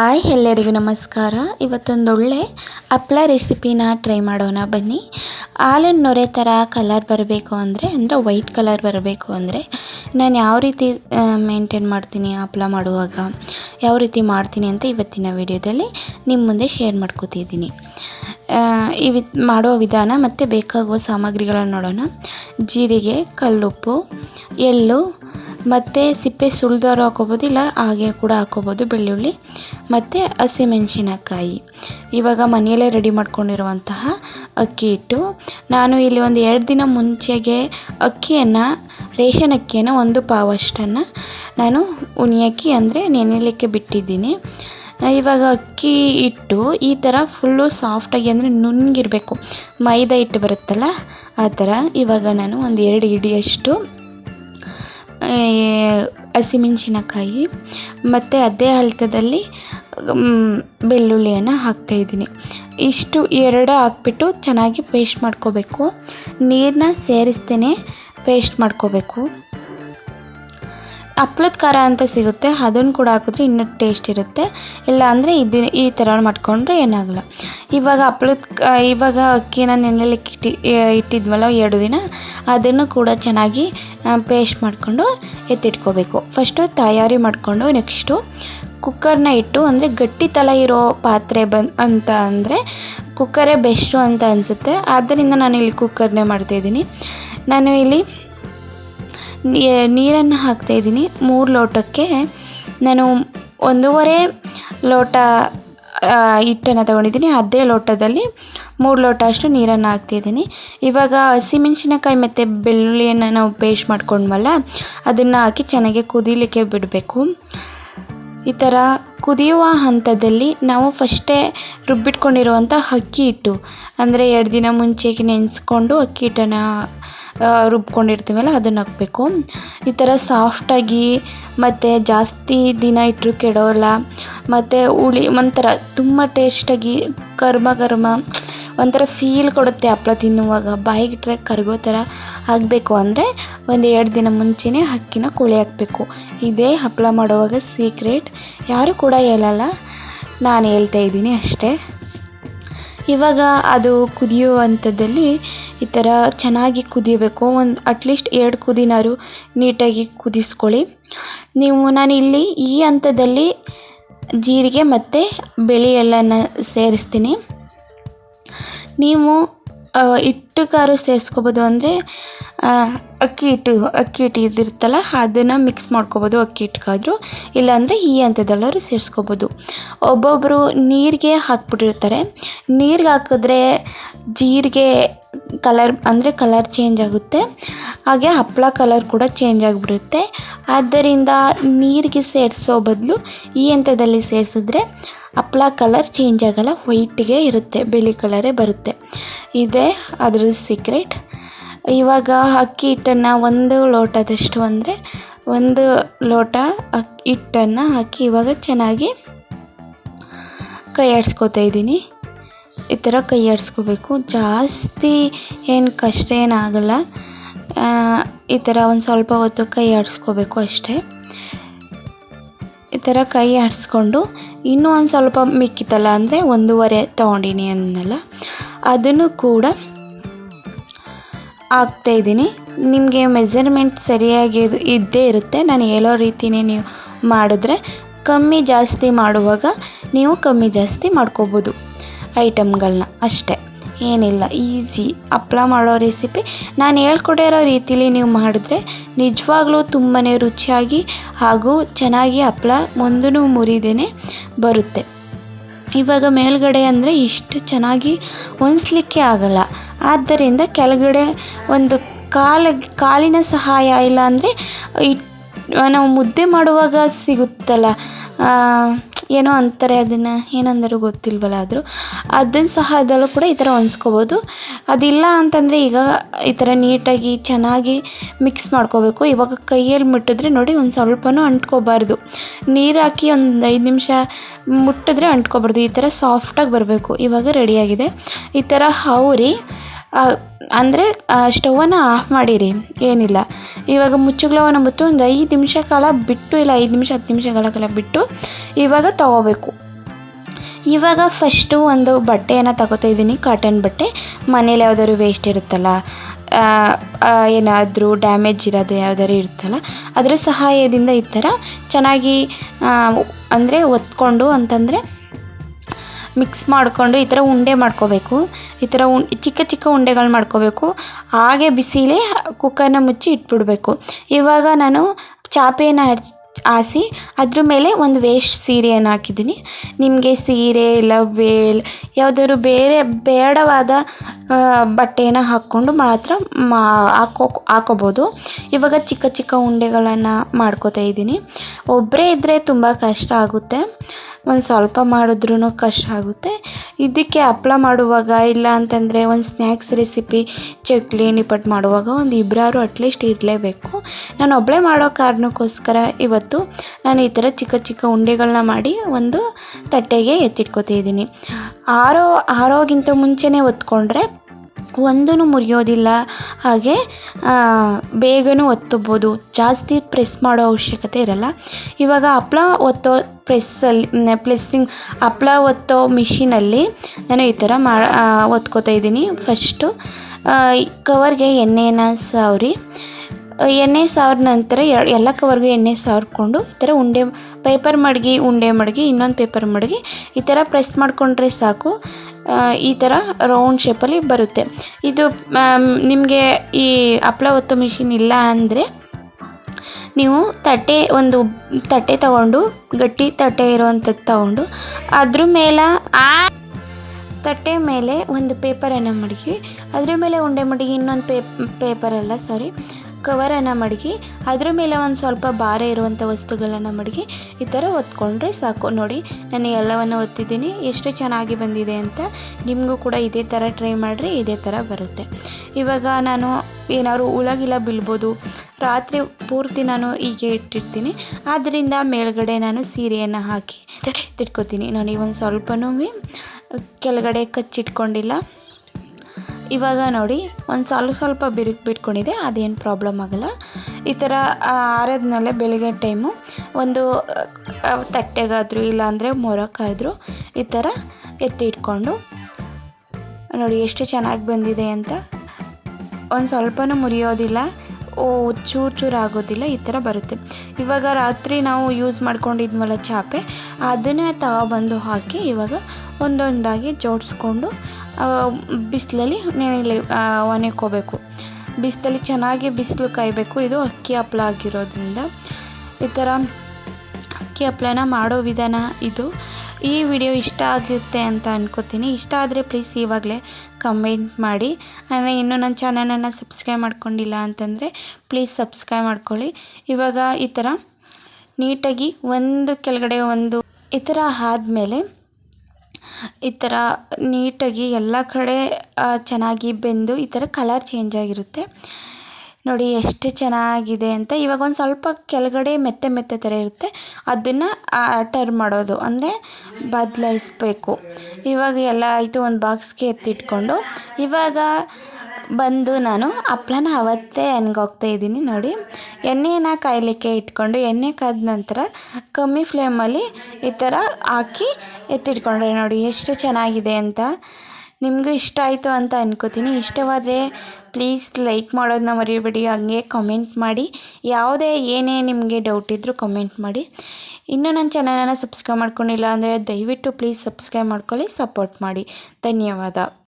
Hi, ಎಲ್ಲರಿಗೂ ನಮಸ್ಕಾರ. ಇವತ್ತೊಂದು ಒಳ್ಳೆ ಹಪ್ಳ ರೆಸಿಪಿನ ಟ್ರೈ ಮಾಡೋಣ ಬನ್ನಿ. ಹಾಲಿನ ನೊರೆ ಥರ ಕಲರ್ ಬರಬೇಕು ಅಂದರೆ ಅಂದರೆ ವೈಟ್ ಕಲರ್ ಬರಬೇಕು ಅಂದರೆ, ನಾನು ಯಾವ ರೀತಿ ಮೇಂಟೈನ್ ಮಾಡ್ತೀನಿ ಹಪ್ಳ ಮಾಡುವಾಗ, ಯಾವ ರೀತಿ ಮಾಡ್ತೀನಿ ಅಂತ ಇವತ್ತಿನ ವಿಡಿಯೋದಲ್ಲಿ ನಿಮ್ಮ ಮುಂದೆ ಶೇರ್ ಮಾಡ್ಕೋತಿದ್ದೀನಿ. ಇವಿ ಮಾಡೋ ವಿಧಾನ ಮತ್ತು ಬೇಕಾಗುವ ಸಾಮಗ್ರಿಗಳನ್ನು ನೋಡೋಣ. ಜೀರಿಗೆ, ಕಲ್ಲುಪ್ಪು, ಎಳ್ಳು ಮತ್ತು ಸಿಪ್ಪೆ ಸುಲಿದವರು ಹಾಕೋಬೋದು, ಇಲ್ಲ ಹಾಗೆ ಕೂಡ ಹಾಕೋಬೋದು ಬೆಳ್ಳುಳ್ಳಿ, ಮತ್ತು ಹಸಿಮೆಣಸಿನಕಾಯಿ ಇವಾಗ ಮನೆಯಲ್ಲೇ ರೆಡಿ ಮಾಡ್ಕೊಂಡಿರುವಂತಹ ಅಕ್ಕಿ ಹಿಟ್ಟು. ನಾನು ಇಲ್ಲಿ ಒಂದು ಎರಡು ದಿನ ಮುಂಚೆಗೆ ಅಕ್ಕಿಯನ್ನು, ರೇಷನ್ ಅಕ್ಕಿಯನ್ನು, ಒಂದು ಪಾವಷ್ಟನ್ನು ನಾನು ಉಣಿ ಅಕ್ಕಿ ಅಂದರೆ ನೆನೆಯಲಿಕ್ಕೆ ಬಿಟ್ಟಿದ್ದೀನಿ. ಇವಾಗ ಅಕ್ಕಿ ಹಿಟ್ಟು ಈ ಥರ ಫುಲ್ಲು ಸಾಫ್ಟಾಗಿ ಅಂದರೆ ನುಣ್ಣಗಿರಬೇಕು. ಮೈದಾ ಹಿಟ್ಟು ಬರುತ್ತಲ್ಲ, ಆ ಥರ ಇವಾಗ ನಾನು ಒಂದು ಎರಡು ಹಿಡಿಯಷ್ಟು ಹಸಿಮೆಣಸಿನಕಾಯಿ ಮತ್ತು ಅದೇ ಅಳ್ತದಲ್ಲಿ ಬೆಳ್ಳುಳ್ಳಿಯನ್ನು ಹಾಕ್ತಾಯಿದ್ದೀನಿ ಇಷ್ಟು ಎರಡು ಹಾಕ್ಬಿಟ್ಟು ಚೆನ್ನಾಗಿ ಪೇಸ್ಟ್ ಮಾಡ್ಕೋಬೇಕು. ನೀರನ್ನ ಸೇರಿಸ್ತೇನೆ ಪೇಸ್ಟ್ ಮಾಡ್ಕೋಬೇಕು. ಹಪ್ಳದ ಖಾರ ಅಂತ ಸಿಗುತ್ತೆ, ಅದನ್ನು ಕೂಡ ಹಾಕಿದ್ರೆ ಇನ್ನೂ ಟೇಸ್ಟ್ ಇರುತ್ತೆ. ಇಲ್ಲ ಅಂದರೆ ಇದು ಈ ಥರ ಮಾಡಿಕೊಂಡ್ರೆ ಏನಾಗಲ್ಲ. ಇವಾಗ ಹಪ್ಳದ ಇವಾಗ ಅಕ್ಕಿನ ನೆನೆಯಲ್ಲಿ ಇಟ್ಟಿ ಇಟ್ಟಿದ್ವಲ್ಲ ಎರಡು ದಿನ, ಅದನ್ನು ಕೂಡ ಚೆನ್ನಾಗಿ ಪೇಸ್ಟ್ ಮಾಡಿಕೊಂಡು ಎತ್ತಿಟ್ಕೋಬೇಕು. ಫಸ್ಟು ತಯಾರಿ ಮಾಡಿಕೊಂಡು ನೆಕ್ಸ್ಟು ಕುಕ್ಕರ್ನ ಇಟ್ಟು, ಅಂದರೆ ಗಟ್ಟಿ ತಲೆ ಇರೋ ಪಾತ್ರೆ ಬನ್ ಅಂತ ಅಂದರೆ ಕುಕ್ಕರೇ ಬೆಸ್ಟು ಅಂತ ಅನಿಸುತ್ತೆ. ಆದ್ದರಿಂದ ನಾನು ಇಲ್ಲಿ ಕುಕ್ಕರ್ನೇ ಮಾಡ್ತಾಯಿದ್ದೀನಿ ನಾನು ಇಲ್ಲಿ ನೀರನ್ನು ಹಾಕ್ತಾಯಿದ್ದೀನಿ ಮೂರು ಲೋಟಕ್ಕೆ ನಾನು ಒಂದೂವರೆ ಲೋಟ ಹಿಟ್ಟನ್ನು ತಗೊಂಡಿದ್ದೀನಿ. ಅದೇ ಲೋಟದಲ್ಲಿ ಮೂರು ಲೋಟ ಅಷ್ಟು ನೀರನ್ನು ಹಾಕ್ತಿದ್ದೀನಿ ಇವಾಗ ಹಸಿಮೆಣಸಿನಕಾಯಿ ಮತ್ತು ಬೆಳ್ಳುಳ್ಳಿಯನ್ನು ನಾವು ಪೇಸ್ಟ್ ಮಾಡ್ಕೊಂಡ್ವಲ್ಲ, ಅದನ್ನು ಹಾಕಿ ಚೆನ್ನಾಗಿ ಕುದೀಲಿಕ್ಕೆ ಬಿಡಬೇಕು. ಈ ಥರ ಕುದಿಯುವ ಹಂತದಲ್ಲಿ ನಾವು ಫಸ್ಟೇ ರುಬ್ಬಿಟ್ಕೊಂಡಿರುವಂಥ ಅಕ್ಕಿ ಹಿಟ್ಟು. ಅಂದರೆ ಎರಡು ದಿನ ಮುಂಚೆಗೆ ನೆನೆಸ್ಕೊಂಡು ಅಕ್ಕಿ ಹಿಟ್ಟನ್ನು ರುಬ್ಕೊಂಡಿರ್ತೀವಲ್ಲ ಅದನ್ನು ಹಾಕಬೇಕು. ಈ ಥರ ಸಾಫ್ಟಾಗಿ ಮತ್ತು ಜಾಸ್ತಿ ದಿನ ಇಟ್ಟರು ಕೆಡೋಲ್ಲ. ಮತ್ತು ಹುಳಿ ಒಂಥರ ತುಂಬ ಟೇಸ್ಟಾಗಿ ಕರ್ಮ ಕರ್ಮ ಒಂಥರ ಫೀಲ್ ಕೊಡುತ್ತೆ ಹಪ್ಪಳ ತಿನ್ನುವಾಗ. ಬಾಯಿಗಿಟ್ರೆ ಕರಗೋ ಥರ ಆಗಬೇಕು ಅಂದರೆ ಒಂದು ಎರಡು ದಿನ ಮುಂಚೆನೇ ಅಕ್ಕಿನ ಕುಳಿ ಹಾಕಬೇಕು. ಇದೇ ಹಪ್ಪಳ ಮಾಡುವಾಗ ಸೀಕ್ರೆಟ್ ಯಾರೂ ಕೂಡ ಹೇಳಲ್ಲ. ನಾನು ಹೇಳ್ತಾ ಇದ್ದೀನಿ ಅಷ್ಟೇ. ಇವಾಗ ಅದು ಕುದಿಯುವಂಥದ್ದಲ್ಲಿ ಈ ಥರ ಚೆನ್ನಾಗಿ ಕುದಿಯಬೇಕು. ಒಂದು ಅಟ್ಲೀಸ್ಟ್ ಎರಡು ಕುದಿನಾರು ನೀಟಾಗಿ ಕುದಿಸ್ಕೊಳ್ಳಿ. ನೀವು, ನಾನು ಇಲ್ಲಿ ಈ ಹಂತದಲ್ಲಿ ಜೀರಿಗೆ ಮತ್ತು ಬಿಳಿ ಎಲ್ಲನ ಸೇರಿಸ್ತೀನಿ. ನೀವು ಹಿಟ್ಟು ಕಾರು ಸೇರಿಸ್ಕೋಬೋದು ಅಂದರೆ ಅಕ್ಕಿ ಹಿಟ್ಟು ಅಕ್ಕಿ ಹಿಟ್ಟು ಇದಿರುತ್ತಲ್ಲ ಅದನ್ನು ಮಿಕ್ಸ್ ಮಾಡ್ಕೋಬೋದು ಅಕ್ಕಿ ಹಿಟ್ಗಾದ್ರು. ಇಲ್ಲಾಂದರೆ ಈ ಹಂತದಲ್ಲವರು ಸೇರಿಸ್ಕೋಬೋದು. ಒಬ್ಬೊಬ್ಬರು ನೀರಿಗೆ ಹಾಕ್ಬಿಟ್ಟಿರ್ತಾರೆ. ನೀರಿಗೆ ಹಾಕಿದ್ರೆ ಜೀರಿಗೆ ಕಲರ್ ಅಂದರೆ ಕಲರ್ ಚೇಂಜ್ ಆಗುತ್ತೆ. ಹಾಗೆ ಹಪ್ಪಳ ಕಲರ್ ಕೂಡ ಚೇಂಜ್ ಆಗಿಬಿಡುತ್ತೆ. ಆದ್ದರಿಂದ ನೀರಿಗೆ ಸೇರಿಸೋ ಬದಲು ಈ ಹಂತದಲ್ಲಿ ಸೇರಿಸಿದ್ರೆ ಹಪ್ಪಳ ಕಲರ್ ಚೇಂಜ್ ಆಗಲ್ಲ ವೈಟಿಗೆ ಇರುತ್ತೆ ಬಿಳಿ ಕಲರೇ ಬರುತ್ತೆ. ಇದೇ ಅದರ ಸೀಕ್ರೆಟ್ ಇವಾಗ ಅಕ್ಕಿ ಹಿಟ್ಟನ್ನು ಒಂದು ಲೋಟದಷ್ಟು ಅಂದರೆ ಒಂದು ಲೋಟ ಅಕ್ಕಿ ಹಿಟ್ಟನ್ನು ಹಾಕಿ ಇವಾಗ ಚೆನ್ನಾಗಿ ಕೈ ಇದ್ದೀನಿ. ಈ ಥರ ಕೈ ಆಡಿಸ್ಕೋಬೇಕು ಜಾಸ್ತಿ ಏನು ಕಷ್ಟ ಏನಾಗಲ್ಲ ಈ ಥರ ಒಂದು ಸ್ವಲ್ಪ ಹೊತ್ತು ಕೈ ಆಡಿಸ್ಕೋಬೇಕು ಅಷ್ಟೇ. ಈ ಥರ ಕೈ ಆಡಿಸ್ಕೊಂಡು ಇನ್ನೂ ಒಂದು ಸ್ವಲ್ಪ ಮಿಕ್ಕಿತಲ್ಲ ಅಂದರೆ ಒಂದೂವರೆ ತೊಗೊಂಡಿನಿ ಅಂದಲ್ಲ ಅದನ್ನು ಕೂಡ ಹಾಕ್ತಾಯಿದ್ದೀನಿ ನಿಮಗೆ ಮೆಸರ್ಮೆಂಟ್ ಸರಿಯಾಗಿ ಇದ್ದೇ ಇರುತ್ತೆ. ನಾನು ಹೇಳೋ ರೀತಿಯೇ ನೀವು ಮಾಡಿದ್ರೆ ಕಮ್ಮಿ ಜಾಸ್ತಿ ಮಾಡುವಾಗ ನೀವು ಕಮ್ಮಿ ಜಾಸ್ತಿ ಮಾಡ್ಕೋಬೋದು. ಐಟಮ್ಗಳನ್ನ ಅಷ್ಟೇ. ಏನಿಲ್ಲ, ಈಸಿ. ಹಪ್ಳ ಮಾಡೋ ರೆಸಿಪಿ ನಾನು ಹೇಳ್ಕೊಡಿರೋ ರೀತಿಲಿ ನೀವು ಮಾಡಿದ್ರೆ ನಿಜವಾಗ್ಲೂ ತುಂಬಾ ರುಚಿಯಾಗಿ ಹಾಗೂ ಚೆನ್ನಾಗಿ ಹಪ್ಳ ಒಂದೂ ಮುರಿದೇ ಬರುತ್ತೆ. ಇವಾಗ ಮೇಲ್ಗಡೆ ಅಂದರೆ ಇಷ್ಟು ಚೆನ್ನಾಗಿ ಹೊಂದಿಸ್ಲಿಕ್ಕೆ ಆಗಲ್ಲ. ಆದ್ದರಿಂದ ಕೆಳಗಡೆ ಒಂದು ಕಾಲ, ಕಾಲಿನ ಸಹಾಯ ಇಲ್ಲ ಅಂದರೆ ನಾವು ಮುದ್ದೆ ಮಾಡುವಾಗ ಸಿಗುತ್ತಲ್ಲ ಏನೋ ಅಂತಾರೆ ಅದನ್ನು, ಏನಂದರು ಗೊತ್ತಿಲ್ವಲ್ಲ ಆದರೂ ಅದನ್ನ ಅದರಲ್ಲೂ ಕೂಡ ಈ ಥರ ಹೊಂದ್ಸ್ಕೋಬೋದು. ಅದಿಲ್ಲ ಅಂತಂದರೆ ಈಗ ಈ ಥರ ನೀಟಾಗಿ ಚೆನ್ನಾಗಿ ಮಿಕ್ಸ್ ಮಾಡ್ಕೋಬೇಕು. ಇವಾಗ ಕೈಯಲ್ಲಿ ಮುಟ್ಟಿದ್ರೆ ನೋಡಿ ಒಂದು ಸ್ವಲ್ಪನೂ ಅಂಟ್ಕೋಬಾರ್ದು. ನೀರು ಹಾಕಿ ಒಂದು ಐದು ನಿಮಿಷ ಮುಟ್ಟಿದ್ರೆ ಅಂಟ್ಕೋಬಾರ್ದು. ಈ ಥರ ಸಾಫ್ಟಾಗಿ ಬರಬೇಕು. ಇವಾಗ ರೆಡಿಯಾಗಿದೆ ಈ ಥರ ಹೌರಿ ಅಂದರೆ ಸ್ಟವನ್ನು ಆಫ್ ಮಾಡಿರಿ, ಏನಿಲ್ಲ. ಇವಾಗ ಮುಚ್ಚುಗ್ಲವನ್ನು ಮುತ್ತು ಒಂದು ಐದು ನಿಮಿಷ ಕಾಲ ಬಿಟ್ಟು, ಇಲ್ಲ ಐದು ನಿಮಿಷ, ಹತ್ತು ನಿಮಿಷಗಳ ಕಾಲ ಬಿಟ್ಟು ಇವಾಗ ತೊಗೋಬೇಕು. ಇವಾಗ ಫಸ್ಟು ಒಂದು ಬಟ್ಟೆಯನ್ನು ತಗೋತಾ ಇದ್ದೀನಿ ಕಾಟನ್ ಬಟ್ಟೆ. ಮನೇಲಿ ಯಾವುದಾದ್ರು ವೇಸ್ಟ್ ಇರುತ್ತಲ್ಲ ಏನಾದರೂ ಡ್ಯಾಮೇಜ್ ಇರೋದು ಯಾವ್ದಾದ್ರು ಇರುತ್ತಲ್ಲ, ಅದರ ಸಹಾಯದಿಂದ ಈ ಥರ ಚೆನ್ನಾಗಿ ಅಂದರೆ ಒತ್ಕೊಂಡು ಅಂತಂದರೆ ಮಿಕ್ಸ್ ಮಾಡಿಕೊಂಡು ಈ ಥರ ಉಂಡೆ ಮಾಡ್ಕೋಬೇಕು. ಈ ಥರ ಉಂ, ಚಿಕ್ಕ ಚಿಕ್ಕ ಉಂಡೆಗಳು ಮಾಡ್ಕೋಬೇಕು. ಹಾಗೆ ಬಿಸಿಲೇ ಕುಕ್ಕರ್ನ ಮುಚ್ಚಿ ಇಟ್ಬಿಡಬೇಕು. ಇವಾಗ ನಾನು ಚಾಪೆಯನ್ನು ಹಚ್ಚಿ ಹಾಸಿ ಅದ್ರ ಮೇಲೆ ಒಂದು ವೇಸ್ಟ್ ಸೀರೆಯನ್ನು ಹಾಕಿದ್ದೀನಿ. ನಿಮಗೆ ಸೀರೆ ಇಲ್ಲ ವೇಲ್ ಯಾವುದಾದ್ರು ಬೇರೆ ಬೇಡವಾದ ಬಟ್ಟೆಯನ್ನು ಹಾಕ್ಕೊಂಡು ಮಾತ್ರ ಮಾ, ಹಾಕೋ, ಹಾಕೋಬೋದು. ಇವಾಗ ಚಿಕ್ಕ ಚಿಕ್ಕ ಉಂಡೆಗಳನ್ನು ಮಾಡ್ಕೋತಾ ಇದ್ದೀನಿ. ಒಬ್ಬರೇ ಇದ್ದರೆ ತುಂಬ ಕಷ್ಟ ಆಗುತ್ತೆ. ಒಂದು ಸ್ವಲ್ಪ ಮಾಡಿದ್ರೂ ಕಷ್ಟ ಆಗುತ್ತೆ. ಇದಕ್ಕೆ ಹಪ್ಳ ಮಾಡುವಾಗ ಇಲ್ಲ ಅಂತಂದರೆ ಒಂದು ಸ್ನ್ಯಾಕ್ಸ್ ರೆಸಿಪಿ ಚಕ್ಲಿ ನಿಪ್ಪಟ್ಟು ಮಾಡುವಾಗ ಒಂದು ಇಬ್ಬರಾರು ಅಟ್ಲೀಸ್ಟ್ ಇರಲೇಬೇಕು. ನಾನು ಒಬ್ಬಳೇ ಮಾಡೋ ಕಾರಣಕ್ಕೋಸ್ಕರ ಇವತ್ತು ನಾನು ಈ ಥರ ಚಿಕ್ಕ ಚಿಕ್ಕ ಉಂಡೆಗಳನ್ನ ಮಾಡಿ ಒಂದು ತಟ್ಟೆಗೆ ಎತ್ತಿಟ್ಕೋತಿದ್ದೀನಿ. ಆರೋ, ಆರೋಗಿಂತ ಮುಂಚೆನೇ ಒತ್ಕೊಂಡ್ರೆ ಒಂದೂ ಮುರಿಯೋದಿಲ್ಲ. ಹಾಗೆ ಬೇಗನೂ ಒತ್ತಬೋದು. ಜಾಸ್ತಿ ಪ್ರೆಸ್ ಮಾಡೋ ಅವಶ್ಯಕತೆ ಇರಲ್ಲ. ಇವಾಗ ಹಪ್ಳ ಒತ್ತೋ ಪ್ರೆಸ್ಸಲ್ಲಿ ಪ್ಲೆಸ್ಸಿಂಗ್, ಹಪ್ಳ ಒತ್ತೋ ಮಿಷಿನಲ್ಲಿ ನಾನು ಈ ಥರ ಮಾ ಒತ್ಕೋತಾ ಇದ್ದೀನಿ. ಫಸ್ಟು ಕವರ್ಗೆ ಎಣ್ಣೆನ ಸಾವ್ರಿ. ಎಣ್ಣೆ ಸಾವಿರ ನಂತರ ಎಲ್ಲ ಕವರ್ಗೂ ಎಣ್ಣೆ ಸಾವಿರ್ಕೊಂಡು ಈ ಥರ ಉಂಡೆ, ಪೇಪರ್ ಮಡಗಿ, ಉಂಡೆ ಮಡಗಿ, ಇನ್ನೊಂದು ಪೇಪರ್ ಮಡಗಿ ಈ ಥರ ಪ್ರೆಸ್ ಮಾಡಿಕೊಂಡ್ರೆ ಸಾಕು. ಈ ಥರ ರೌಂಡ್ ಶೇಪಲ್ಲಿ ಬರುತ್ತೆ. ಇದು ನಿಮಗೆ ಈ ಹಪ್ಳ ಹೊತ್ತು ಮಿಷಿನ್ ಇಲ್ಲ ಅಂದರೆ ನೀವು ತಟ್ಟೆ ಒಂದು ತಟ್ಟೆ ತಗೊಂಡು, ಗಟ್ಟಿ ತಟ್ಟೆ ಇರುವಂಥದ್ದು ತಗೊಂಡು, ಅದ್ರ ಮೇಲೆ ಆ ತಟ್ಟೆ ಮೇಲೆ ಒಂದು ಪೇಪರನ್ನು ಮಡಗಿ, ಅದ್ರ ಮೇಲೆ ಉಂಡೆ ಮಡಗಿ ಇನ್ನೊಂದು ಪೇಪ್ ಪೇಪರಲ್ಲ ಸಾರಿ ಕವರನ್ನು ಮಡಗಿ, ಅದ್ರ ಮೇಲೆ ಒಂದು ಸ್ವಲ್ಪ ಭಾರ ಇರುವಂಥ ವಸ್ತುಗಳನ್ನು ಮಡಗಿ, ಈ ಥರ ಒತ್ಕೊಂಡ್ರೆ ಸಾಕು. ನೋಡಿ, ನಾನು ಎಲ್ಲವನ್ನು ಒತ್ತಿದ್ದೀನಿ. ಎಷ್ಟು ಚೆನ್ನಾಗಿ ಬಂದಿದೆ ಅಂತ ನಿಮಗೂ ಕೂಡ ಇದೇ ಥರ ಟ್ರೈ ಮಾಡಿರಿ, ಇದೇ ಥರ ಬರುತ್ತೆ. ಇವಾಗ ನಾನು ಏನಾದ್ರು ಉಳಗಿಲ್ಲ ಬೀಳ್ಬೋದು. ರಾತ್ರಿ ಪೂರ್ತಿ ನಾನು ಹೀಗೆ ಇಟ್ಟಿರ್ತೀನಿ. ಆದ್ದರಿಂದ ಮೇಲ್ಗಡೆ ನಾನು ಸೀರೆಯನ್ನು ಹಾಕಿ ತಿಟ್ಕೋತೀನಿ ನೋಡಿ, ಒಂದು ಸ್ವಲ್ಪನೂ ಕೆಳಗಡೆ ಕಚ್ಚಿಟ್ಕೊಂಡಿಲ್ಲ. ಇವಾಗ ನೋಡಿ, ಒಂದು ಸ್ವಲ್ಪ ಸ್ವಲ್ಪ ಬಿರುಕು ಬಿಟ್ಕೊಂಡಿದೆ, ಅದೇನು ಪ್ರಾಬ್ಲಮ್ ಆಗಲ್ಲ. ಈ ಥರ ಆರದ್ಮೇಲೆ ಬೆಳಗ್ಗೆ ಟೈಮು ಒಂದು ತಟ್ಟೆಗಾದರೂ ಇಲ್ಲಾಂದರೆ ಮೊರಕ್ಕಾದರೂ ಈ ಥರ ಎತ್ತಿ ಇಟ್ಕೊಂಡು, ನೋಡಿ ಎಷ್ಟು ಚೆನ್ನಾಗಿ ಬಂದಿದೆ ಅಂತ. ಒಂದು ಸ್ವಲ್ಪನೂ ಮುರಿಯೋದಿಲ್ಲ. ಚೂರು ಚೂರು ಆಗೋದಿಲ್ಲ, ಈ ಥರ ಬರುತ್ತೆ. ಇವಾಗ ರಾತ್ರಿ ನಾವು ಯೂಸ್ ಮಾಡ್ಕೊಂಡಿದ್ವಲ್ಲ ಚಾಪೆ, ಅದನ್ನೇ ತಗೊಬಂದು ಹಾಕಿ ಇವಾಗ ಒಂದೊಂದಾಗಿ ಜೋಡಿಸ್ಕೊಂಡು ಬಿಸಿಲಲ್ಲಿ ನೆನೆ ಒಣಕೋಬೇಕು ಬಿಸಿಲಲ್ಲಿ ಚೆನ್ನಾಗಿ ಬಿಸಿಲು ಕಾಯಬೇಕು. ಇದು ಅಕ್ಕಿ ಹಪ್ಪಳ ಆಗಿರೋದ್ರಿಂದ. ಈ ಥರ ಅಕ್ಕಿ ಹಪ್ಪಳನ ಮಾಡೋ ವಿಧಾನ ಇದು. ಈ ವಿಡಿಯೋ ಇಷ್ಟ ಆಗುತ್ತೆ ಅಂತ ಅನ್ಕೋತೀನಿ. ಇಷ್ಟ ಆದರೆ ಪ್ಲೀಸ್ ಇವಾಗಲೇ ಕಮೆಂಟ್ ಮಾಡಿ. ಅಂದರೆ ಇನ್ನೂ ನನ್ನ ಚಾನಲನ್ನು ಸಬ್ಸ್ಕ್ರೈಬ್ ಮಾಡ್ಕೊಂಡಿಲ್ಲ ಅಂತಂದರೆ ಪ್ಲೀಸ್ ಸಬ್ಸ್ಕ್ರೈಬ್ ಮಾಡ್ಕೊಳ್ಳಿ. ಇವಾಗ ಈ ಥರ ನೀಟಾಗಿ ಒಂದು ಕೆಳಗಡೆ ಒಂದು ಈ ಥರ ಆದಮೇಲೆ ಈ ಥರ ನೀಟಾಗಿ ಎಲ್ಲ ಕಡೆ ಚೆನ್ನಾಗಿ ಬೆಂದು ಈ ಥರ ಕಲರ್ ಚೇಂಜ್ ಆಗಿರುತ್ತೆ. ನೋಡಿ ಎಷ್ಟು ಚೆನ್ನಾಗಿದೆ ಅಂತ ಇವಾಗ ಒಂದು ಸ್ವಲ್ಪ ಕೆಳಗಡೆ ಮೆತ್ತೆ ಮೆತ್ತೆ ಥರ ಇರುತ್ತೆ. ಅದನ್ನು ಟರ್ ಮಾಡೋದು. ಅಂದರೆ ಬದಲಾಯಿಸ್ಬೇಕು. ಇವಾಗ ಎಲ್ಲ ಆಯಿತು, ಒಂದು ಬಾಕ್ಸ್ಗೆ ಎತ್ತಿಟ್ಕೊಂಡು. ಇವಾಗ ಬಂದು ನಾನು ಹಪ್ಪಳನ ಅವತ್ತೇ ಹೋಗ್ತಾ ಇದ್ದೀನಿ ನೋಡಿ. ಎಣ್ಣೆನ ಕಾಯಲಿಕ್ಕೆ ಇಟ್ಕೊಂಡು, ಎಣ್ಣೆ ಕಾದ ನಂತರ ಕಮ್ಮಿ ಫ್ಲೇಮಲ್ಲಿ ಈ ಥರ ಹಾಕಿ ಎತ್ತಿಟ್ಕೊಂಡ್ರೆ ನೋಡಿ ಎಷ್ಟು ಚೆನ್ನಾಗಿದೆ ಅಂತ. ನಿಮಗೂ ಇಷ್ಟ ಆಯಿತು ಅಂತ ಅನ್ಕೋತೀನಿ. ಇಷ್ಟವಾದರೆ ಪ್ಲೀಸ್ ಲೈಕ್ ಮಾಡೋದನ್ನ ಮರಿಬೇಡಿ. ಹಾಗೆ ಕಮೆಂಟ್ ಮಾಡಿ. ಯಾವುದೇ ಏನೇ ನಿಮಗೆ ಡೌಟ್ ಇದ್ದರೂ ಕಮೆಂಟ್ ಮಾಡಿ. ಇನ್ನೂ ನನ್ನ ಚಾನಲನ್ನು ಸಬ್ಸ್ಕ್ರೈಬ್ ಮಾಡ್ಕೊಂಡಿಲ್ಲ ಅಂದರೆ ದಯವಿಟ್ಟು ಪ್ಲೀಸ್ ಸಬ್ಸ್ಕ್ರೈಬ್ ಮಾಡ್ಕೊಳ್ಳಿ ಸಪೋರ್ಟ್ ಮಾಡಿ. ಧನ್ಯವಾದ.